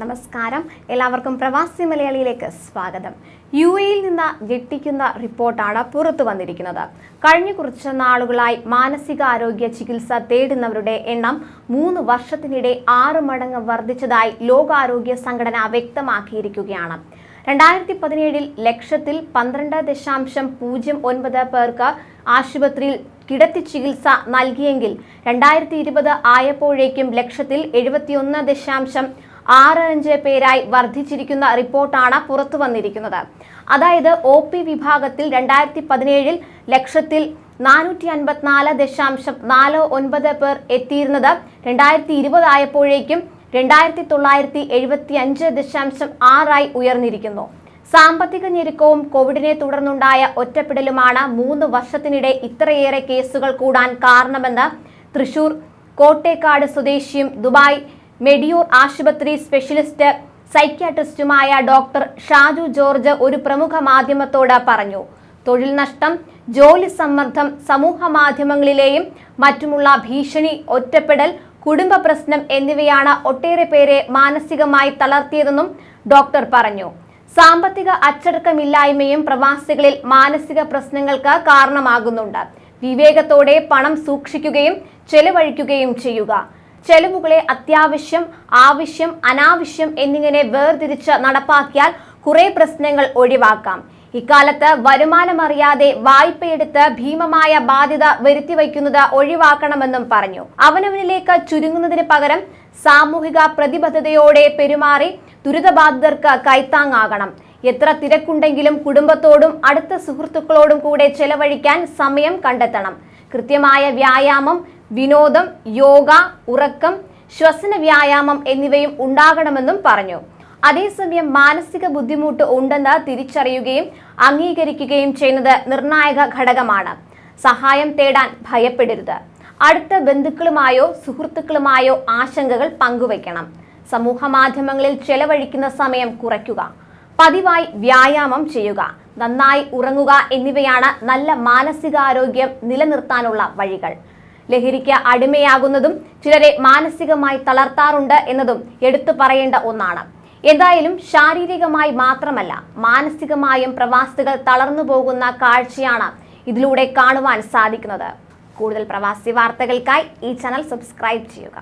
നമസ്കാരം. എല്ലാവർക്കും പ്രവാസി മലയാളിയിലേക്ക് സ്വാഗതം. യു എയിൽ നിന്ന് ഞെട്ടിക്കുന്ന റിപ്പോർട്ടാണ് പുറത്തു വന്നിരിക്കുന്നത്. കഴിഞ്ഞ കുറച്ച് നാളുകളായി മാനസികാരോഗ്യ ചികിത്സ തേടുന്നവരുടെ എണ്ണം മൂന്ന് വർഷത്തിനിടെ ആറ് മടങ്ങ് വർദ്ധിച്ചതായി ലോകാരോഗ്യ സംഘടന വ്യക്തമാക്കിയിരിക്കുകയാണ്. രണ്ടായിരത്തി പതിനേഴിൽ ലക്ഷത്തിൽ പന്ത്രണ്ട് ദശാംശം പൂജ്യം ഒൻപത് പേർക്ക് ആശുപത്രിയിൽ കിടത്തി ചികിത്സ നൽകിയെങ്കിൽ രണ്ടായിരത്തി ഇരുപത് ആയപ്പോഴേക്കും ലക്ഷത്തിൽ എഴുപത്തിയൊന്ന് ദശാംശം ആറ് അഞ്ച് പേരായി വർദ്ധിച്ചിരിക്കുന്ന റിപ്പോർട്ടാണ് പുറത്തു വന്നിരിക്കുന്നത്. അതായത് ഒ പി വിഭാഗത്തിൽ രണ്ടായിരത്തി പതിനേഴിൽ ലക്ഷത്തിൽ നാനൂറ്റി അൻപത്തിനാല് ദശാംശം നാല് ഒൻപത് പേർ എത്തിയിരുന്നത് രണ്ടായിരത്തി ഇരുപത് ആയപ്പോഴേക്കും രണ്ടായിരത്തി തൊള്ളായിരത്തി എഴുപത്തി അഞ്ച് ദശാംശം ആറായി ഉയർന്നിരിക്കുന്നു. സാമ്പത്തിക ഞെരുക്കവും കോവിഡിനെ തുടർന്നുണ്ടായ ഒറ്റപ്പെടലുമാണ് മൂന്ന് വർഷത്തിനിടെ ഇത്രയേറെ കേസുകൾ കൂടാൻ കാരണമെന്ന് തൃശൂർ കോട്ടേക്കാട് സ്വദേശിയും ദുബായ് മെഡിയൂർ ആശുപത്രി സ്പെഷ്യലിസ്റ്റ് സൈക്യാട്രിസ്റ്റുമായ ഡോക്ടർ ഷാജു ജോർജ് ഒരു പ്രമുഖ മാധ്യമത്തോട് പറഞ്ഞു. തൊഴിൽ നഷ്ടം ജോലി സമ്മർദ്ദം സമൂഹ മാധ്യമങ്ങളിലെയും മറ്റുമുള്ള ഭീഷണി ഒറ്റപ്പെടൽ കുടുംബ പ്രശ്നം എന്നിവയാണ് ഒട്ടേറെ പേരെ മാനസികമായി തളർത്തിയതെന്നും ഡോക്ടർ പറഞ്ഞു. സാമ്പത്തിക അച്ചടക്കമില്ലായ്മയും പ്രവാസികളിൽ മാനസിക പ്രശ്നങ്ങൾക്ക് കാരണമാകുന്നുണ്ട്. വിവേകത്തോടെ പണം സൂക്ഷിക്കുകയും ചെലവഴിക്കുകയും ചെയ്യുക. ചെലവുകളെ അത്യാവശ്യം ആവശ്യം അനാവശ്യം എന്നിങ്ങനെ വേർതിരിച്ച് നടപ്പാക്കിയാൽ കുറെ പ്രശ്നങ്ങൾ ഒഴിവാക്കാം. ഇക്കാലത്ത് വരുമാനമറിയാതെ വായ്പയെടുത്ത് ഭീമമായ ബാധ്യത വരുത്തിവയ്ക്കുന്നത് ഒഴിവാക്കണമെന്നും പറഞ്ഞു. അവനവനിലേക്ക് ചുരുങ്ങുന്നതിന് പകരം സാമൂഹിക പ്രതിബദ്ധതയോടെ പെരുമാറി ദുരിതബാധിതർക്ക് കൈത്താങ്ങാകണം. എത്ര തിരക്കുണ്ടെങ്കിലും കുടുംബത്തോടും അടുത്ത സുഹൃത്തുക്കളോടും കൂടെ ചെലവഴിക്കാൻ സമയം കണ്ടെത്തണം. കൃത്യമായ വ്യായാമം വിനോദം യോഗ ഉറക്കം ശ്വസന വ്യായാമം എന്നിവയും ഉണ്ടാകണമെന്നും പറഞ്ഞു. അതേസമയം മാനസിക ബുദ്ധിമുട്ട് ഉണ്ടെന്ന് തിരിച്ചറിയുകയും അംഗീകരിക്കുകയും ചെയ്യുന്നത് നിർണായക ഘടകമാണ്. സഹായം തേടാൻ ഭയപ്പെടരുത്. അടുത്ത ബന്ധുക്കളുമായോ സുഹൃത്തുക്കളുമായോ ആശങ്കകൾ പങ്കുവയ്ക്കണം. സമൂഹ മാധ്യമങ്ങളിൽ ചെലവഴിക്കുന്ന സമയം കുറയ്ക്കുക. പതിവായി വ്യായാമം ചെയ്യുക. നന്നായി ഉറങ്ങുക എന്നിവയാണ് നല്ല മാനസികാരോഗ്യം നിലനിർത്താനുള്ള വഴികൾ. ലഹരിക്ക് അടിമയാകുന്നതും ചിലരെ മാനസികമായി തളർത്താറുണ്ട് എന്നതും എടുത്തു പറയേണ്ട ഒന്നാണ്. എന്തായാലും ശാരീരികമായി മാത്രമല്ല മാനസികമായും പ്രവാസികൾ തളർന്നു പോകുന്ന കാഴ്ചയാണ് ഇതിലൂടെ കാണുവാൻ സാധിക്കുന്നത്. കൂടുതൽ പ്രവാസി വാർത്തകൾക്കായി ഈ ചാനൽ സബ്സ്ക്രൈബ് ചെയ്യുക.